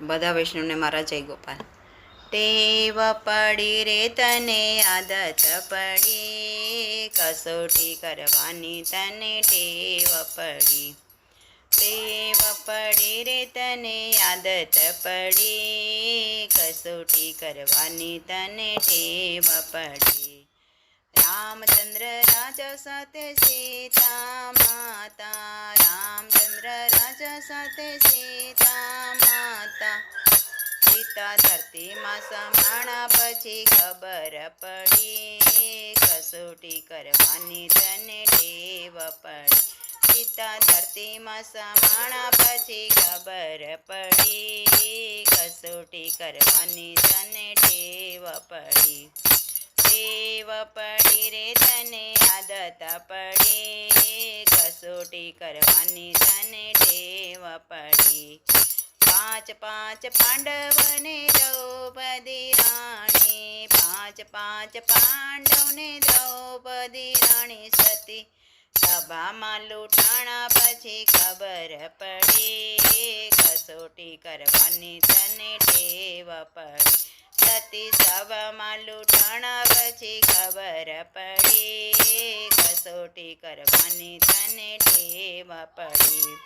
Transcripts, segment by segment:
બધા વૈષ્ણવને મારા જય ગોપાલ. ટેવ પડી રે તને, આદત પડી. કસોટી કરવાની તને ટેવ પડી. ટેવ પડી રે તને, આદત પડી. કસોટી કરવાની તને ટેવ પડી. રામચંદ્ર રાજા સાથે સીતા માતા, રામચંદ્ર રાજા સાથે સીતા સીતા ધરતીમાં સમાણા પછી ખબર પડી, કસોટી કરવાની તને ટેવ પડી. સીતા ધરતીમાં સમાણા પછી ખબર પડી, કસોટી કરવાની તને ટેવ પડી. ટેવ પડી રે તને આદત પડી, કસોટી કરવાની તને ટેવ પડી. પાંચ પાંચ પાંડવને દ્રૌપદી રાણી, પાંચ પાંચ પાંડવને દ્રૌપદી રાણી સતી. સભામાં લૂંટાણા પછી ખબર પડી કસોટી કરવાની તને ટેવ પડી. સતી સભામાં લૂંટાણા પછી ખબર પડી કસોટી કરવાની તને ટેવ પડી.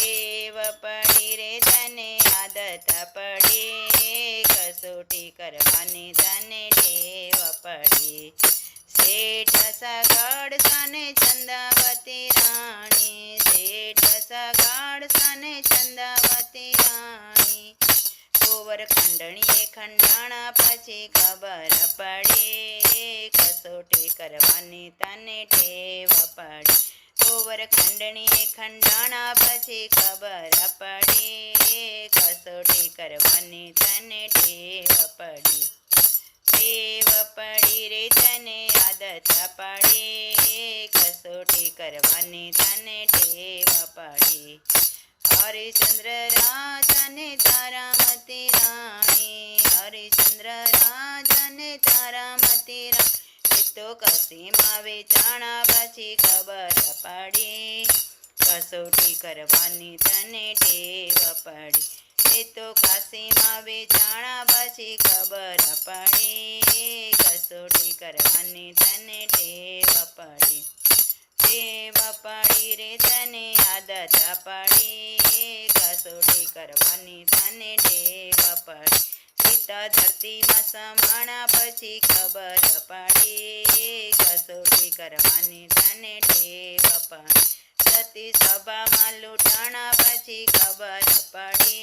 ટેવ પડી રે તને આદત પડી કસોટી કરવાની તને ટેવ પડી શેઠ સગડ સને ચંદાવતી રાણી શેઠ સગડ સને ચંદાવતી રાણી કોવર ખંડણીએ ખંડાણા પછી ખબર પડે કસોટી કરવાની તને ટેવ પડી કુંવર ખંડણીએ ખંડાણા પછી ખબર પડી. કસોટી કરવાની તને ટેવ પડી. ટેવ પડી રે તને આદત પડી. કસોટી કરવાની તને ટેવ પડી. હરિચંદ્ર રાજાને તો કસીમાં વેચાણા પછી ખબર પડી. કસોટી કરવાની તને ટેવ પડી. એ તો કાશીમાં વેચાણા પછી ખબર પડી. કસોટી કરવાની તને ટેવ પડી. ટેવ પડી રે તને આદત પડી. કસોટી કરવાની તને સીતા ધરતીમાં સમાણા પછી ખબર પડે. કસોટી કરવાની તને ટેવ પડી સતી સભામાં લૂંટાણા પછી ખબર પડે.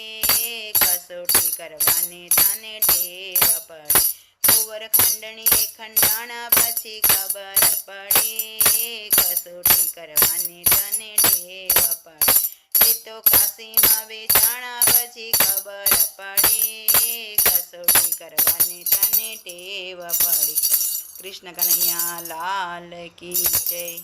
કસોટી કરવાની તને ટેવ પડે કુંવર ખંડણી ખંડાણા પછી ખબર પડે. કસોટી કરવાની તને ટેવ પડે એ તો કાશીમાં વેચાણા પછી ખબર પડી. કરવાની તને ટેવ પડી. કૃષ્ણ કનૈયા લાલ કી જય.